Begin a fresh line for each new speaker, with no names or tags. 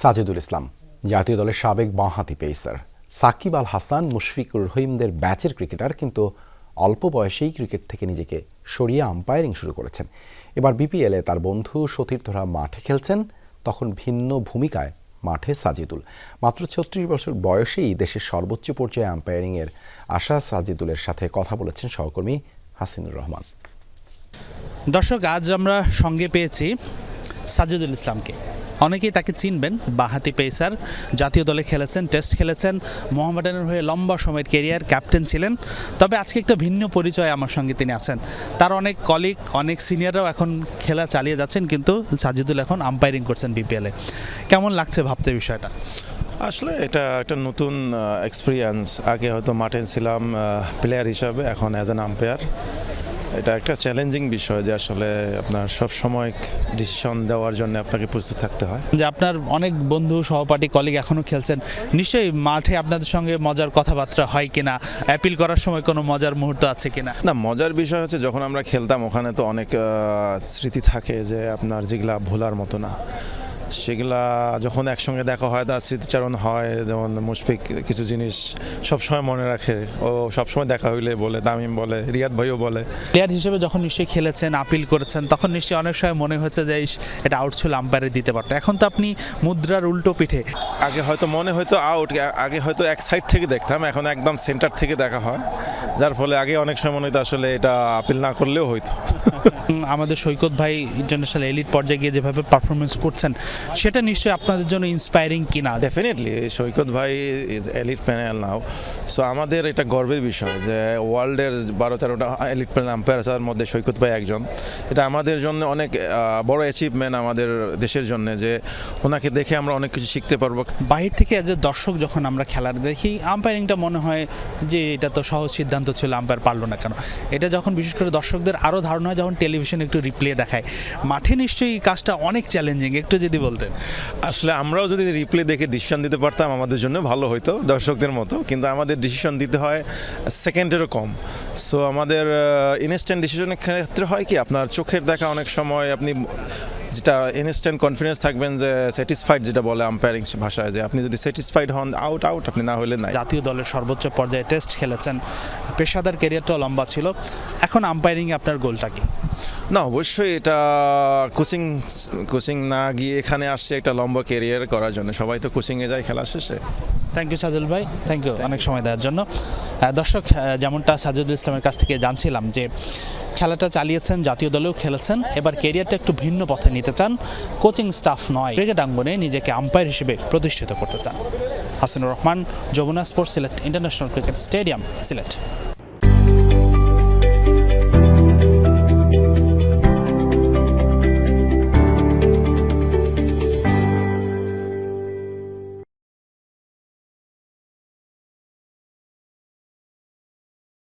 সাজিদুল ইসলাম, জাতীয় দলের সাবেক বাঁহাতি পেসার সাকিব আল হাসান, মুশফিকুর রহিমদের ব্যাচের ক্রিকেটার কিন্তু অল্প বয়সেই ক্রিকেট থেকে নিজেকে সরিয়ে আম্পায়ারিং শুরু করেছেন। এবার বিপিএলে তার বন্ধু সতীর্থরা মাঠে খেলছেন, তখন ভিন্ন ভূমিকায় মাঠে সাজিদুল। মাত্র ছত্রিশ বছর বয়সেই দেশের সর্বোচ্চ পর্যায়ে আম্পায়ারিংয়ের আশা সাজিদুলের সাথে কথা বলেছেন সহকর্মী হাসিনুর রহমান।
দর্শক, আজ আমরা সঙ্গে পেয়েছি সাজিদুল ইসলামকে। অনেকেই তাকে চিনবেন, বাহাতি পেসার। জাতীয় দলে খেলেছেন, টেস্ট খেলেছেন। মোহামেডানের হয়ে লম্বা সময়ের কেরিয়ার ক্যাপ্টেন ছিলেন। তবে আজকে একটা ভিন্ন পরিচয় আমার সঙ্গে তিনি আছেন। তার অনেক কলিগ অনেক সিনিয়ররাও এখন খেলা চালিয়ে যাচ্ছেন, কিন্তু সাজিদুল এখন আম্পায়ারিং করছেন বিপিএলে কেমন লাগছে ভাবতে বিষয়টা?
আসলে এটা একটা নতুন এক্সপিরিয়েন্স আগে হয়তো মাঠে ছিলাম প্লেয়ার হিসাবে, এখন অ্যাজ অ্যান আম্পায়ার এটা একটা চ্যালেঞ্জিং বিষয় যে আসলে আপনার সব সময় ডিসিশন দেওয়ার জন্য আপনাকে প্রস্তুত থাকতে হয়।
যে আপনার অনেক বন্ধু সহপাঠী কলিগ এখনও খেলছেন। নিশ্চয়ই মাঠে আপনাদের সঙ্গে মজার কথাবার্তা হয় কিনা? অ্যাপিল করার সময় কোনো মজার মুহূর্ত আছে কিনা?
না মজার বিষয় হচ্ছে যখন আমরা খেলতাম ওখানে তো অনেক স্মৃতি থাকে যে আপনার যেগুলা ভোলার মতো না। সেগুলা যখন একসঙ্গে দেখা হয় তার স্মৃতিচারণ হয় যেমন মুশফিক কিছু জিনিস সবসময় মনে রাখে। ও সবসময় দেখা হইলে বলে তামিম বলে রিয়াদ ভাইও বলে।
প্লেয়ার হিসেবে যখন নিশ্চয়ই খেলেছেন আপিল করেছেন তখন নিশ্চয়ই অনেক সময় মনে হয়েছে যে এটা আউট ছিল আম্পায়ারে দিতে পারতো। এখন তো আপনি মুদ্রার উল্টো পিঠে।
আগে হয়তো মনে হয়তো আউট আগে হয়তো এক সাইড থেকে দেখতাম এখন একদম সেন্টার থেকে দেখা হয়। যার ফলে আগে অনেক সময় মনে হতো আসলে এটা আপিল না করলেও হয়তো
আমাদের সৈকত ভাই ইন্টারন্যাশনাল এলিট পর্যায়ে গিয়ে যেভাবে পারফরমেন্স করছেন সেটা নিশ্চয়ই আপনাদের জন্য ইন্সপায়ারিং কিনা?
ডেফিনেটলি সৈকত ভাই is elite panel now so আমাদের এটা গর্বের বিষয় যে ওয়ার্ল্ডের বারো তেরোটা এলিট প্যানেল আম্পায়ার মধ্যে সৈকত ভাই একজন। এটা আমাদের জন্য অনেক বড় অ্যাচিভমেন্ট আমাদের দেশের জন্য যে ওনাকে দেখে আমরা অনেক কিছু শিখতে পারব।
বাহির থেকে এজ দর্শক যখন আমরা খেলার দেখি আম্পায়ারিংটা মনে হয় যে এটা তো সহজ সিদ্ধান্ত ছিল আম্পায়ার পারল না কেন? এটা যখন বিশেষ করে দর্শকদের আরও ধারণা হয় যখন টেলিভিশন একটু রিপ্লে দেখায়। মাঠে নিশ্চয়ই কাজটা অনেক চ্যালেঞ্জিং একটু যদি বলতেন
আসলে আমরাও যদি রিপ্লে দেখে ডিসিশন দিতে পারতাম, আমাদের জন্য ভালো হতো দর্শকদের মতো। কিন্তু আমাদের ডিসিশন দিতে হয় সেকেন্ডেরও কম। সো আমাদের ইনস্ট্যান্ট ডিসিশনের ক্ষেত্রে হয় কি, আপনার চোখের দেখা অনেক সময় আপনি যেটা ইনস্ট্যান্ট কনফিডেন্স থাকবেন যে স্যাটিসফাইড যেটা বলে আম্পায়ারিং ভাষায়, যে আপনি যদি স্যাটিসফাইড হন আউট আউট আপনি না হলে নাই।
জাতীয় দলের সর্বোচ্চ পর্যায়ে টেস্ট খেলেছেন। পেশাদার ক্যারিয়ারটাও লম্বা ছিল। এখন আম্পায়ারিংয়ে আপনার গোলটা কি?
না, অবশ্যই এটা কোচিং কোচিং না গিয়ে এখানে আসছে একটা লম্বা কেরিয়ার করার জন্য। সবাই তো কোচিংয়ে যায় খেলা শেষে।
থ্যাংক ইউ সাজুল ভাই। থ্যাংক ইউ অনেক সময় দেওয়ার জন্য। দর্শক যেমনটা সাজুদুল ইসলামের কাছ থেকে জানছিলাম যে, খেলাটা চালিয়েছেন, জাতীয় দলেও খেলেছেন, এবার কেরিয়ারটা একটু ভিন্ন পথে নিতে চান। কোচিং স্টাফ নয়, ক্রিকেট আঙ্গনে নিজেকে আম্পায়ার হিসেবে প্রতিষ্ঠিত করতে চান। Hasinur Rahman, Jamuna sports Sylhet international cricket stadium, Sylhet.